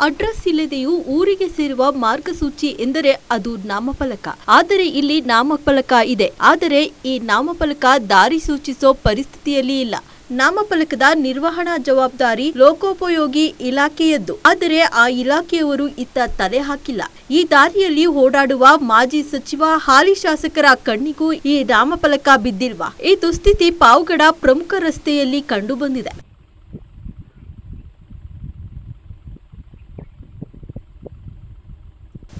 Address ಇಲ್ಲದೆಯೂ ಊರಿಗೆ ಸೇರುವ ಮಾರ್ಗಸೂಚಿ ಎಂದರೆ ಅದು ನಾಮಫಲಕ. ಆದರೆ ಇಲ್ಲಿ ನಾಮಫಲಕ ಇದೆ. ಆದರೆ ಈ ನಾಮಫಲಕ ದಾರಿ ಸೂಚಿಸೋ ಪರಿಸ್ಥಿತಿಯಲ್ಲಿ ಇಲ್ಲ. ನಾಮಫಲಕದ ನಿರ್ವಹಣಾ ಜವಾಬ್ದಾರಿ ಲೋಕೋಪಯೋಗಿ ಇಲಾಖೆಯದ್ದು. ಆದರೆ ಆ ಇಲಾಖೆಯವರು ಇತ್ತ ತಲೆ ಹಾಕಿಲ್ಲ. ಈ ದಾರಿಯಲ್ಲಿ ಓಡಾಡುವ ಮಾಜಿ ಸಚಿವ, ಹಾಲಿ ಶಾಸಕರ ಕಣ್ಣಿಗೂ ಈ ನಾಮಫಲಕ ಬಿದ್ದಿಲ್ವಾ? ಈ ದುಸ್ಥಿತಿ ಪಾವಗಡ ಪ್ರಮುಖ ರಸ್ತೆಯಲ್ಲಿ ಕಂಡುಬಂದಿದೆ.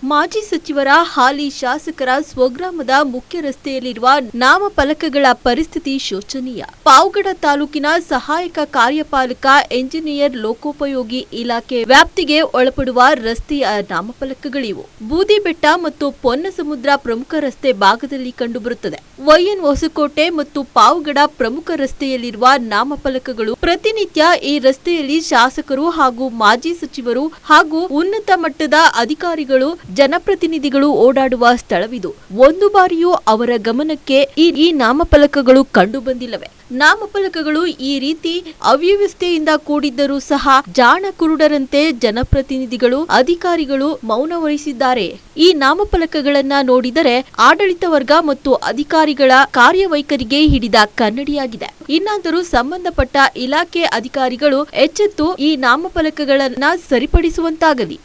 ಮಾಜಿ ಸಚಿವರ ಹಾಲಿ ಶಾಸಕರ ಸ್ವಗ್ರಾಮದ ಮುಖ್ಯ ರಸ್ತೆಯಲ್ಲಿರುವ ನಾಮಫಲಕಗಳ ಪರಿಸ್ಥಿತಿ ಶೋಚನೀಯ. ಪಾವಗಡ ತಾಲೂಕಿನ ಸಹಾಯಕ ಕಾರ್ಯಪಾಲಕ, ಎಂಜಿನಿಯರ್, ಲೋಕೋಪಯೋಗಿ ಇಲಾಖೆ ವ್ಯಾಪ್ತಿಗೆ ಒಳಪಡುವ ರಸ್ತೆಯ ನಾಮಫಲಕಗಳಿವು. ಬೂದಿಬೆಟ್ಟ ಮತ್ತು ಪೊನ್ನಸಮುದ್ರ ಪ್ರಮುಖ ರಸ್ತೆ ಭಾಗದಲ್ಲಿ ಕಂಡುಬರುತ್ತದೆ. ವೈಎನ್ ಹೊಸಕೋಟೆ ಮತ್ತು ಪಾವಗಡ ಪ್ರಮುಖ ರಸ್ತೆಯಲ್ಲಿರುವ ನಾಮಫಲಕಗಳು ಪ್ರತಿನಿತ್ಯ ಈ ರಸ್ತೆಯಲ್ಲಿ ಶಾಸಕರು ಹಾಗೂ ಮಾಜಿ ಸಚಿವರು ಹಾಗೂ ಉನ್ನತ ಮಟ್ಟದ ಅಧಿಕಾರಿಗಳು ಜನಪ್ರತಿನಿಧಿಗಳು ಓಡಾಡುವ ಸ್ಥಳವಿದು. ಒಂದು ಬಾರಿಯೂ ಅವರ ಗಮನಕ್ಕೆ ಈ ನಾಮಫಲಕಗಳು ಕಂಡು ಬಂದಿಲ್ಲವೆ ನಾಮಫಲಕಗಳು ಈ ರೀತಿ ಅವ್ಯವಸ್ಥೆಯಿಂದ ಕೂಡಿದ್ದರೂ ಸಹ ಜಾಣ ಕುರುಡರಂತೆ ಜನಪ್ರತಿನಿಧಿಗಳು, ಅಧಿಕಾರಿಗಳು ಮೌನ ವಹಿಸಿದ್ದಾರೆ. ಈ ನಾಮಫಲಕಗಳನ್ನ ನೋಡಿದರೆ ಆಡಳಿತ ವರ್ಗ ಮತ್ತು ಅಧಿಕಾರಿಗಳ ಕಾರ್ಯವೈಖರಿಗೆ ಹಿಡಿದ ಕನ್ನಡಿಯಾಗಿದೆ. ಇನ್ನಾದರೂ ಸಂಬಂಧಪಟ್ಟ ಇಲಾಖೆ ಅಧಿಕಾರಿಗಳು ಎಚ್ಚೆತ್ತು ಈ ನಾಮಫಲಕಗಳನ್ನ ಸರಿಪಡಿಸುವಂತಾಗಲಿ.